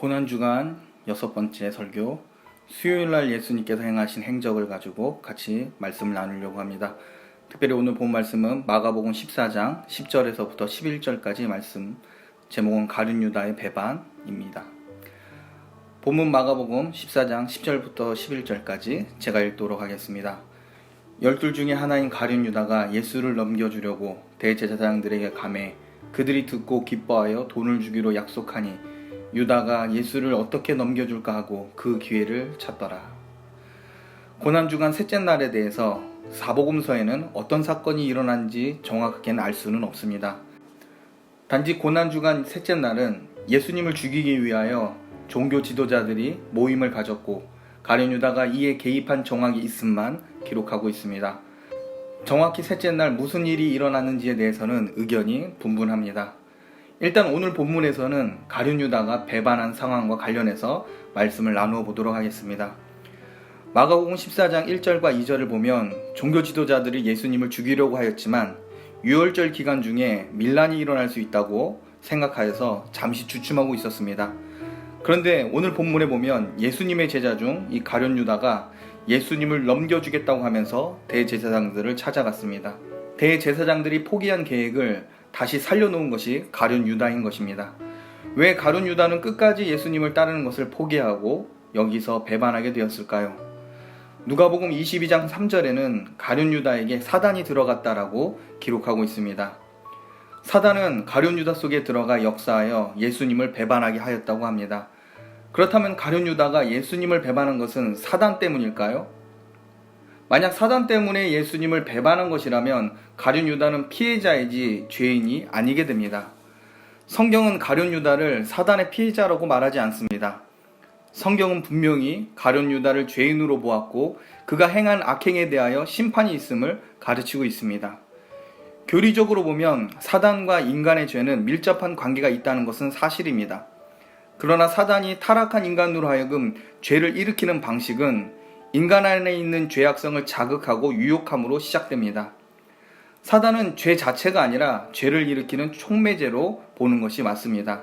고난 주간 여섯 번째 설교 수요일 날 예수님께서 행하신 행적을 가지고 같이 말씀을 나누려고 합니다. 특별히 오늘 본 말씀은 마가복음 14장 10절에서부터 11절까지 말씀 제목은 가룟 유다의 배반입니다. 본문 마가복음 14장 10절부터 11절까지 제가 읽도록 하겠습니다. 열둘 중에 하나인 가룟 유다가 예수를 넘겨주려고 대제사장들에게 감해 그들이 듣고 기뻐하여 돈을 주기로 약속하니 유다가 예수를 어떻게 넘겨줄까 하고 그 기회를 찾더라. 고난주간 셋째 날에 대해서 사복음서에는 어떤 사건이 일어난지 정확하게는 알 수는 없습니다. 단지 고난주간 셋째 날은 예수님을 죽이기 위하여 종교 지도자들이 모임을 가졌고 가룟 유다가 이에 개입한 정황이 있음만 기록하고 있습니다. 정확히 셋째 날 무슨 일이 일어났는지에 대해서는 의견이 분분합니다. 일단 오늘 본문에서는 가룟 유다가 배반한 상황과 관련해서 말씀을 나누어 보도록 하겠습니다. 마가복음 14장 1절과 2절을 보면 종교 지도자들이 예수님을 죽이려고 하였지만 유월절 기간 중에 밀란이 일어날 수 있다고 생각하여서 잠시 주춤하고 있었습니다. 그런데 오늘 본문에 보면 예수님의 제자 중 이 가룟 유다가 예수님을 넘겨주겠다고 하면서 대제사장들을 찾아갔습니다. 대제사장들이 포기한 계획을 다시 살려놓은 것이 가룟 유다인 것입니다. 왜 가룟 유다는 끝까지 예수님을 따르는 것을 포기하고 여기서 배반하게 되었을까요? 누가복음 22장 3절에는 가룟 유다에게 사단이 들어갔다라고 기록하고 있습니다. 사단은 가룟 유다 속에 들어가 역사하여 예수님을 배반하게 하였다고 합니다. 그렇다면 가룟 유다가 예수님을 배반한 것은 사단 때문일까요? 만약 사단 때문에 예수님을 배반한 것이라면 가룟 유다는 피해자이지 죄인이 아니게 됩니다. 성경은 가룟 유다를 사단의 피해자라고 말하지 않습니다. 성경은 분명히 가룟 유다를 죄인으로 보았고 그가 행한 악행에 대하여 심판이 있음을 가르치고 있습니다. 교리적으로 보면 사단과 인간의 죄는 밀접한 관계가 있다는 것은 사실입니다. 그러나 사단이 타락한 인간으로 하여금 죄를 일으키는 방식은 인간 안에 있는 죄악성을 자극하고 유혹함으로 시작됩니다. 사단은 죄 자체가 아니라 죄를 일으키는 촉매제로 보는 것이 맞습니다.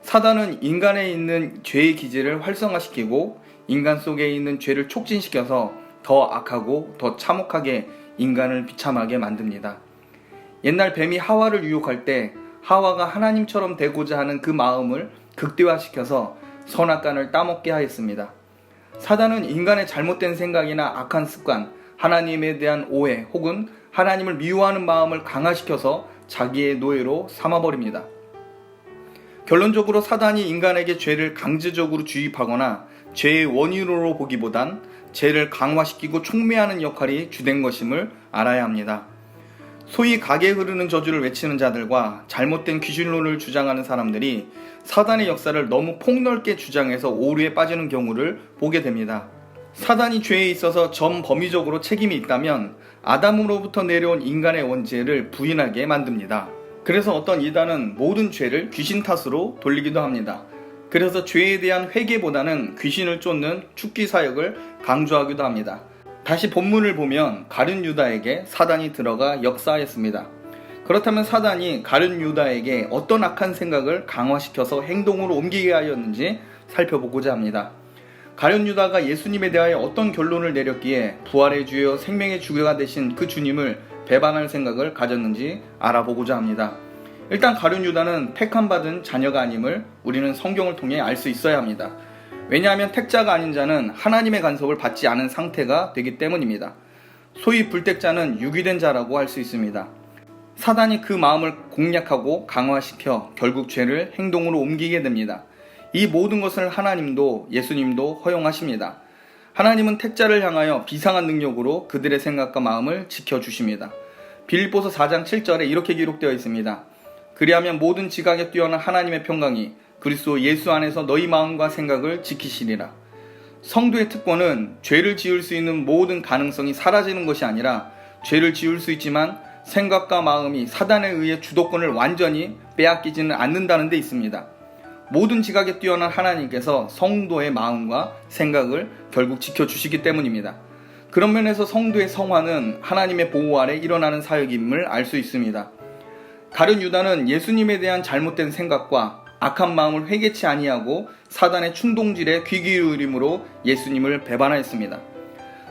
사단은 인간에 있는 죄의 기질을 활성화시키고 인간 속에 있는 죄를 촉진시켜서 더 악하고 더 참혹하게 인간을 비참하게 만듭니다. 옛날 뱀이 하와를 유혹할 때 하와가 하나님처럼 되고자 하는 그 마음을 극대화시켜서 선악간을 따먹게 하였습니다. 사단은 인간의 잘못된 생각이나 악한 습관, 하나님에 대한 오해 혹은 하나님을 미워하는 마음을 강화시켜서 자기의 노예로 삼아버립니다. 결론적으로 사단이 인간에게 죄를 강제적으로 주입하거나 죄의 원인으로 보기보단 죄를 강화시키고 촉매하는 역할이 주된 것임을 알아야 합니다. 소위 가게 흐르는 저주를 외치는 자들과 잘못된 귀신론을 주장하는 사람들이 사단의 역사를 너무 폭넓게 주장해서 오류에 빠지는 경우를 보게 됩니다. 사단이 죄에 있어서 전 범위적으로 책임이 있다면 아담으로부터 내려온 인간의 원죄를 부인하게 만듭니다. 그래서 어떤 이단은 모든 죄를 귀신 탓으로 돌리기도 합니다. 그래서 죄에 대한 회개보다는 귀신을 쫓는 축기 사역을 강조하기도 합니다. 다시 본문을 보면 가룟 유다에게 사단이 들어가 역사하였습니다. 그렇다면 사단이 가룟 유다에게 어떤 악한 생각을 강화시켜서 행동으로 옮기게 하였는지 살펴보고자 합니다. 가룟 유다가 예수님에 대하여 어떤 결론을 내렸기에 부활의 주여 생명의 주가 되신 그 주님을 배반할 생각을 가졌는지 알아보고자 합니다. 일단 가룟 유다는 택함 받은 자녀가 아님을 우리는 성경을 통해 알 수 있어야 합니다. 왜냐하면 택자가 아닌 자는 하나님의 간섭을 받지 않은 상태가 되기 때문입니다. 소위 불택자는 유기된 자라고 할 수 있습니다. 사단이 그 마음을 공략하고 강화시켜 결국 죄를 행동으로 옮기게 됩니다. 이 모든 것을 하나님도 예수님도 허용하십니다. 하나님은 택자를 향하여 비상한 능력으로 그들의 생각과 마음을 지켜주십니다. 빌보서 4장 7절에 이렇게 기록되어 있습니다. 그리하면 모든 지각에 뛰어난 하나님의 평강이 그리스도 예수 안에서 너희 마음과 생각을 지키시리라. 성도의 특권은 죄를 지을 수 있는 모든 가능성이 사라지는 것이 아니라 죄를 지을 수 있지만 생각과 마음이 사단에 의해 주도권을 완전히 빼앗기지는 않는다는 데 있습니다. 모든 지각에 뛰어난 하나님께서 성도의 마음과 생각을 결국 지켜주시기 때문입니다. 그런 면에서 성도의 성화는 하나님의 보호 아래 일어나는 사역임을 알 수 있습니다. 가룟 유다는 예수님에 대한 잘못된 생각과 악한 마음을 회개치 아니하고 사단의 충동질에 귀 기울임으로 예수님을 배반하였습니다.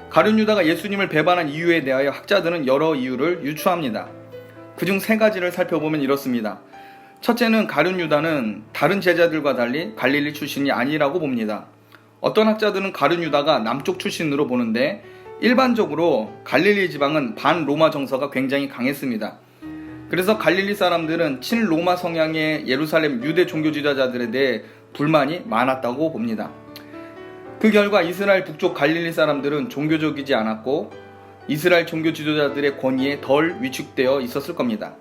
가룟 유다가 예수님을 배반한 이유에 대하여 학자들은 여러 이유를 유추합니다. 그중 세 가지를 살펴보면 이렇습니다. 첫째는 가룟 유다는 다른 제자들과 달리 갈릴리 출신이 아니라고 봅니다. 어떤 학자들은 가룟 유다가 남쪽 출신으로 보는데 일반적으로 갈릴리 지방은 반 로마 정서가 굉장히 강했습니다. 그래서 갈릴리 사람들은 친로마 성향의 예루살렘 유대 종교 지도자들에 대해 불만이 많았다고 봅니다. 그 결과 이스라엘 북쪽 갈릴리 사람들은 종교적이지 않았고 이스라엘 종교 지도자들의 권위에 덜 위축되어 있었을 겁니다.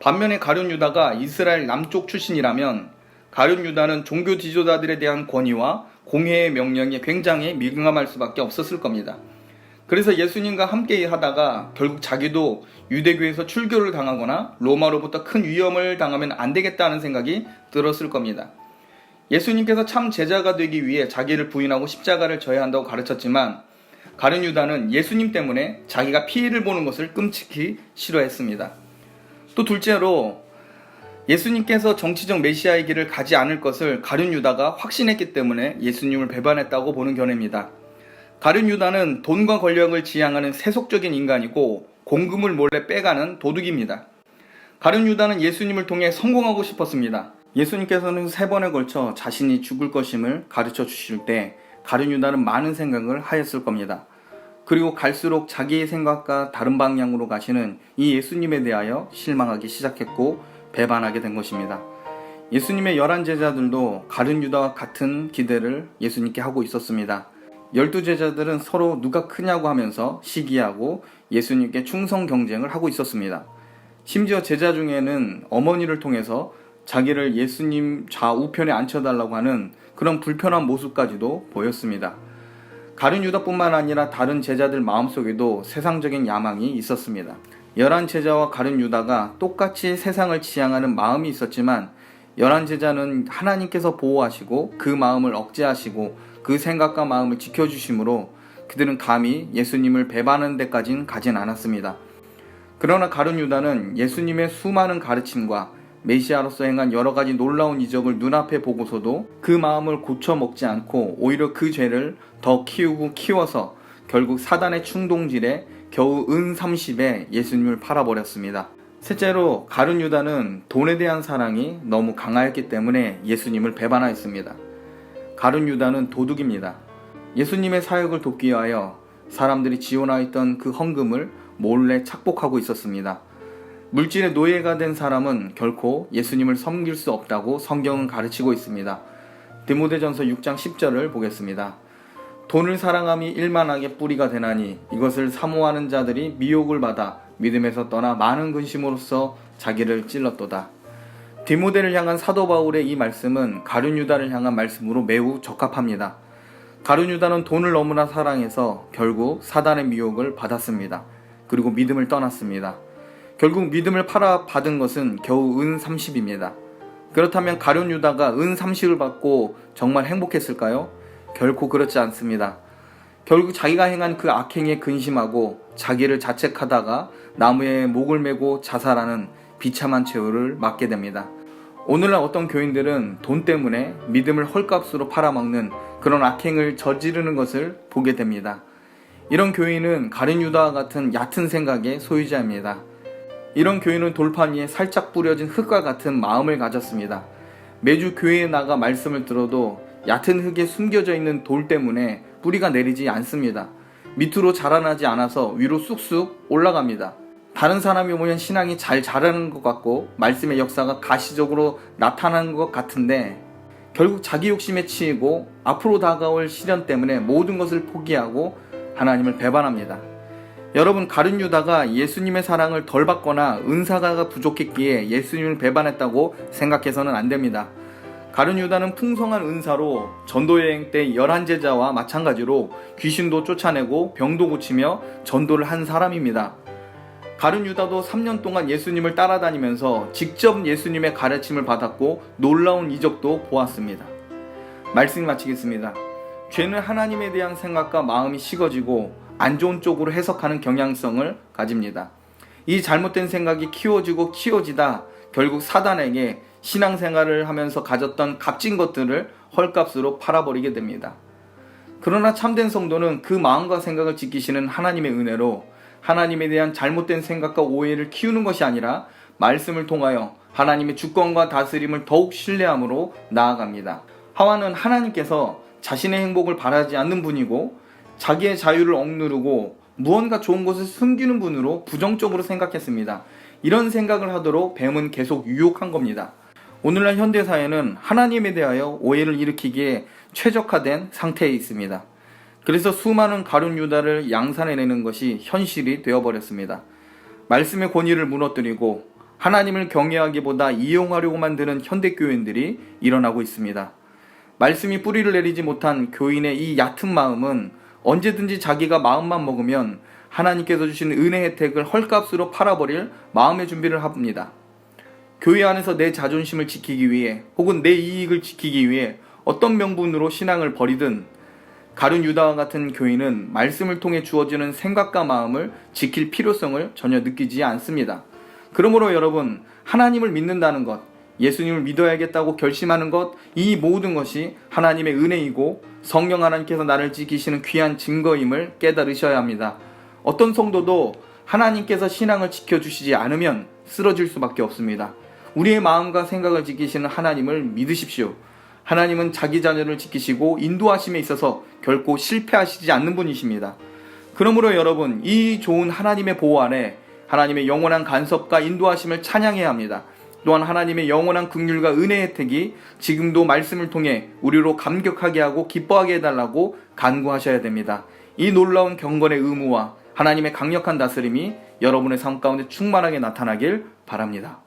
반면에 가룟 유다가 이스라엘 남쪽 출신이라면 가룟 유다는 종교 지도자들에 대한 권위와 공회의 명령에 굉장히 민감할 수밖에 없었을 겁니다. 그래서 예수님과 함께 하다가 결국 자기도 유대교에서 출교를 당하거나 로마로부터 큰 위험을 당하면 안 되겠다는 생각이 들었을 겁니다. 예수님께서 참 제자가 되기 위해 자기를 부인하고 십자가를 져야 한다고 가르쳤지만 가룟 유다는 예수님 때문에 자기가 피해를 보는 것을 끔찍히 싫어했습니다. 또 둘째로 예수님께서 정치적 메시아의 길을 가지 않을 것을 가룟 유다가 확신했기 때문에 예수님을 배반했다고 보는 견해입니다. 가룟 유다는 돈과 권력을 지향하는 세속적인 인간이고 공금을 몰래 빼가는 도둑입니다. 가룟 유다는 예수님을 통해 성공하고 싶었습니다. 예수님께서는 세 번에 걸쳐 자신이 죽을 것임을 가르쳐 주실 때 가룟 유다는 많은 생각을 하였을 겁니다. 그리고 갈수록 자기의 생각과 다른 방향으로 가시는 이 예수님에 대하여 실망하기 시작했고 배반하게 된 것입니다. 예수님의 열한 제자들도 가룟 유다와 같은 기대를 예수님께 하고 있었습니다. 열두 제자들은 서로 누가 크냐고 하면서 시기하고 예수님께 충성 경쟁을 하고 있었습니다. 심지어 제자 중에는 어머니를 통해서 자기를 예수님 좌우편에 앉혀달라고 하는 그런 불편한 모습까지도 보였습니다. 가룟 유다뿐만 아니라 다른 제자들 마음속에도 세상적인 야망이 있었습니다. 열한 제자와 가룟 유다가 똑같이 세상을 지향하는 마음이 있었지만 열한 제자는 하나님께서 보호하시고 그 마음을 억제하시고 그 생각과 마음을 지켜주심으로 그들은 감히 예수님을 배반하는 데까지는 가진 않았습니다. 그러나 가룟 유다는 예수님의 수많은 가르침과 메시아로서 행한 여러 가지 놀라운 이적을 눈앞에 보고서도 그 마음을 고쳐 먹지 않고 오히려 그 죄를 더 키우고 키워서 결국 사단의 충동질에 겨우 은 30에 예수님을 팔아버렸습니다. 셋째로 가룟 유다는 돈에 대한 사랑이 너무 강하였기 때문에 예수님을 배반하였습니다. 가룟 유다는 도둑입니다. 예수님의 사역을 돕기 위하여 사람들이 지원하였던 그 헌금을 몰래 착복하고 있었습니다. 물질의 노예가 된 사람은 결코 예수님을 섬길 수 없다고 성경은 가르치고 있습니다. 디모데전서 6장 10절을 보겠습니다. 돈을 사랑함이 일만하게 뿌리가 되나니 이것을 사모하는 자들이 미혹을 받아 믿음에서 떠나 많은 근심으로써 자기를 찔렀도다. 디모데를 향한 사도 바울의 이 말씀은 가룟 유다를 향한 말씀으로 매우 적합합니다. 가룟 유다는 돈을 너무나 사랑해서 결국 사단의 미혹을 받았습니다. 그리고 믿음을 떠났습니다. 결국 믿음을 팔아 받은 것은 겨우 은 30입니다. 그렇다면 가룟 유다가 은 30을 받고 정말 행복했을까요? 결코 그렇지 않습니다. 결국 자기가 행한 그 악행에 근심하고 자기를 자책하다가 나무에 목을 메고 자살하는 비참한 최후를 맞게 됩니다. 오늘날 어떤 교인들은 돈 때문에 믿음을 헐값으로 팔아먹는 그런 악행을 저지르는 것을 보게 됩니다. 이런 교인은 가룟 유다와 같은 얕은 생각의 소유자입니다. 이런 교인은 돌판 위에 살짝 뿌려진 흙과 같은 마음을 가졌습니다. 매주 교회에 나가 말씀을 들어도 얕은 흙에 숨겨져 있는 돌 때문에 뿌리가 내리지 않습니다. 밑으로 자라나지 않아서 위로 쑥쑥 올라갑니다. 다른 사람이 보면 신앙이 잘 자라는 것 같고 말씀의 역사가 가시적으로 나타나는 것 같은데 결국 자기 욕심에 치이고 앞으로 다가올 시련 때문에 모든 것을 포기하고 하나님을 배반합니다. 여러분 가룟 유다가 예수님의 사랑을 덜 받거나 은사가 부족했기에 예수님을 배반했다고 생각해서는 안 됩니다. 가룟 유다는 풍성한 은사로 전도 여행 때 열한 제자와 마찬가지로 귀신도 쫓아내고 병도 고치며 전도를 한 사람입니다. 가룟 유다도 3년 동안 예수님을 따라다니면서 직접 예수님의 가르침을 받았고 놀라운 이적도 보았습니다. 말씀 마치겠습니다. 죄는 하나님에 대한 생각과 마음이 식어지고 안 좋은 쪽으로 해석하는 경향성을 가집니다. 이 잘못된 생각이 키워지고 키워지다 결국 사단에게 신앙생활을 하면서 가졌던 값진 것들을 헐값으로 팔아버리게 됩니다. 그러나 참된 성도는 그 마음과 생각을 지키시는 하나님의 은혜로 하나님에 대한 잘못된 생각과 오해를 키우는 것이 아니라 말씀을 통하여 하나님의 주권과 다스림을 더욱 신뢰함으로 나아갑니다. 하와는 하나님께서 자신의 행복을 바라지 않는 분이고 자기의 자유를 억누르고 무언가 좋은 것을 숨기는 분으로 부정적으로 생각했습니다. 이런 생각을 하도록 뱀은 계속 유혹한 겁니다. 오늘날 현대사회는 하나님에 대하여 오해를 일으키기에 최적화된 상태에 있습니다. 그래서 수많은 가룟 유다를 양산해내는 것이 현실이 되어버렸습니다. 말씀의 권위를 무너뜨리고 하나님을 경외하기보다 이용하려고 만 드는 현대 교인들이 일어나고 있습니다. 말씀이 뿌리를 내리지 못한 교인의 이 얕은 마음은 언제든지 자기가 마음만 먹으면 하나님께서 주신 은혜 혜택을 헐값으로 팔아버릴 마음의 준비를 합니다. 교회 안에서 내 자존심을 지키기 위해 혹은 내 이익을 지키기 위해 어떤 명분으로 신앙을 버리든 가룟 유다와 같은 교인은 말씀을 통해 주어지는 생각과 마음을 지킬 필요성을 전혀 느끼지 않습니다. 그러므로 여러분 하나님을 믿는다는 것, 예수님을 믿어야겠다고 결심하는 것, 이 모든 것이 하나님의 은혜이고 성령 하나님께서 나를 지키시는 귀한 증거임을 깨달으셔야 합니다. 어떤 성도도 하나님께서 신앙을 지켜주시지 않으면 쓰러질 수밖에 없습니다. 우리의 마음과 생각을 지키시는 하나님을 믿으십시오. 하나님은 자기 자녀를 지키시고 인도하심에 있어서 결코 실패하시지 않는 분이십니다. 그러므로 여러분, 이 좋은 하나님의 보호 아래 하나님의 영원한 간섭과 인도하심을 찬양해야 합니다. 또한 하나님의 영원한 긍휼과 은혜의 혜택이 지금도 말씀을 통해 우리로 감격하게 하고 기뻐하게 해달라고 간구하셔야 됩니다. 이 놀라운 경건의 의무와 하나님의 강력한 다스림이 여러분의 삶 가운데 충만하게 나타나길 바랍니다.